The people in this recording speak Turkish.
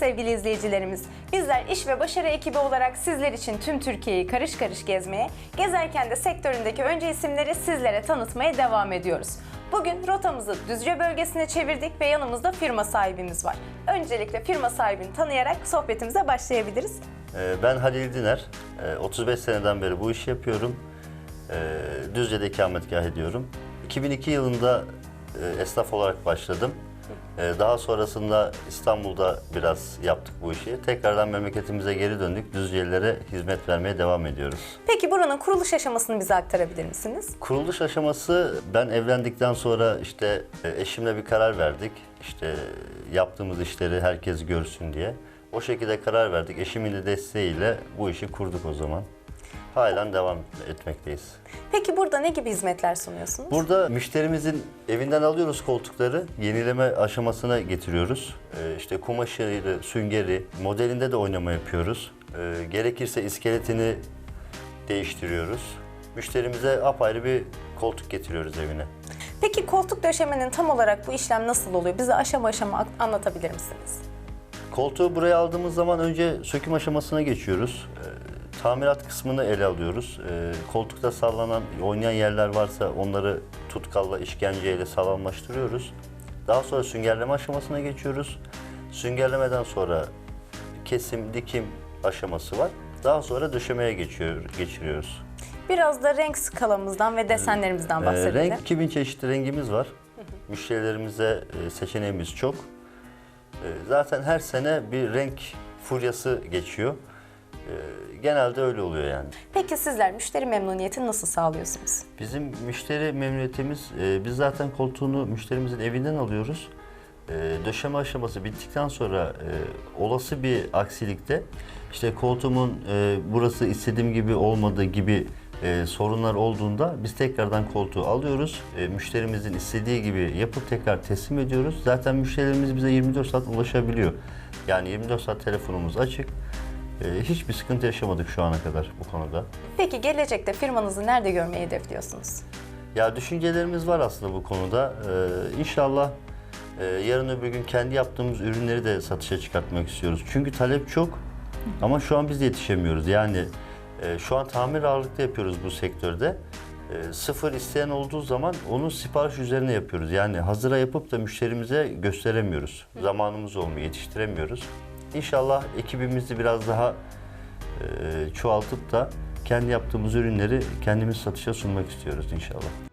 sevgili izleyicilerimiz. Bizler iş ve başarı ekibi olarak sizler için tüm Türkiye'yi karış karış gezmeye, gezerken de sektöründeki önce isimleri sizlere tanıtmaya devam ediyoruz. Bugün rotamızı Düzce bölgesine çevirdik ve yanımızda firma sahibimiz var. Öncelikle firma sahibini tanıyarak sohbetimize başlayabiliriz. Ee, Ben Halil Diner. Ee, 35 seneden beri bu işi yapıyorum. Ee, Düzce'de ikametgah ediyorum. 2002 yılında e, esnaf olarak başladım. Ee, Daha sonrasında İstanbul'da biraz yaptık bu işi. Tekrardan memleketimize geri döndük. Düzcelilere hizmet vermeye devam ediyoruz. Peki buranın kuruluş aşamasını bize aktarabilir misiniz? Kuruluş aşaması ben evlendikten sonra işte e, eşimle bir karar verdik. İşte yaptığımız işleri herkes görsün diye. O şekilde karar verdik. Eşimin de desteğiyle bu işi kurduk o zaman. Halen devam etmekteyiz. Peki burada ne gibi hizmetler sunuyorsunuz? Burada müşterimizin evinden alıyoruz koltukları, yenileme aşamasına getiriyoruz. Ee, işte kumaşıyla, süngeri, modelinde de oynama yapıyoruz. Ee, gerekirse iskeletini değiştiriyoruz. Müşterimize apayrı bir koltuk getiriyoruz evine. Peki koltuk döşemenin tam olarak bu işlem nasıl oluyor? Bize aşama aşama anlatabilir misiniz? Koltuğu buraya aldığımız zaman önce söküm aşamasına geçiyoruz. Ee, tamirat kısmını ele alıyoruz. Ee, koltukta sallanan, oynayan yerler varsa onları tutkalla, işkenceyle sağlamlaştırıyoruz. Daha sonra süngerleme aşamasına geçiyoruz. Süngerlemeden sonra kesim, dikim aşaması var. Daha sonra döşemeye geçiyor, geçiriyoruz. Biraz da renk skalamızdan ve desenlerimizden Ee, bahsedelim. renk 2000 çeşitli rengimiz var. Müşterilerimize e, seçeneğimiz çok. E, Zaten her sene bir renk furyası geçiyor. E, Genelde öyle oluyor yani. Peki sizler müşteri memnuniyetini nasıl sağlıyorsunuz? Bizim müşteri memnuniyetimiz, e, biz zaten koltuğunu müşterimizin evinden alıyoruz. E, Döşeme aşaması bittikten sonra e, olası bir aksilikte işte koltuğumun e, burası istediğim gibi olmadığı gibi e, sorunlar olduğunda biz tekrardan koltuğu alıyoruz. E, müşterimizin istediği gibi yapıp tekrar teslim ediyoruz. Zaten müşterilerimiz bize 24 saat ulaşabiliyor. Yani 24 saat telefonumuz açık. E, hiçbir sıkıntı yaşamadık şu ana kadar bu konuda. Peki gelecekte firmanızı nerede görmeyi hedefliyorsunuz? Ya düşüncelerimiz var aslında bu konuda. Ee, inşallah e, yarın öbür gün kendi yaptığımız ürünleri de satışa çıkartmak istiyoruz. Çünkü talep çok ama şu an biz de yetişemiyoruz. Yani e, şu an tamir ağırlıklı yapıyoruz bu sektörde. E, sıfır isteyen olduğu zaman onu sipariş üzerine yapıyoruz. Yani hazıra yapıp da müşterimize gösteremiyoruz. Zamanımız olmuyor, yetiştiremiyoruz. İnşallah ekibimizi biraz daha e, çoğaltıp da kendi yaptığımız ürünleri kendimiz satışa sunmak istiyoruz inşallah.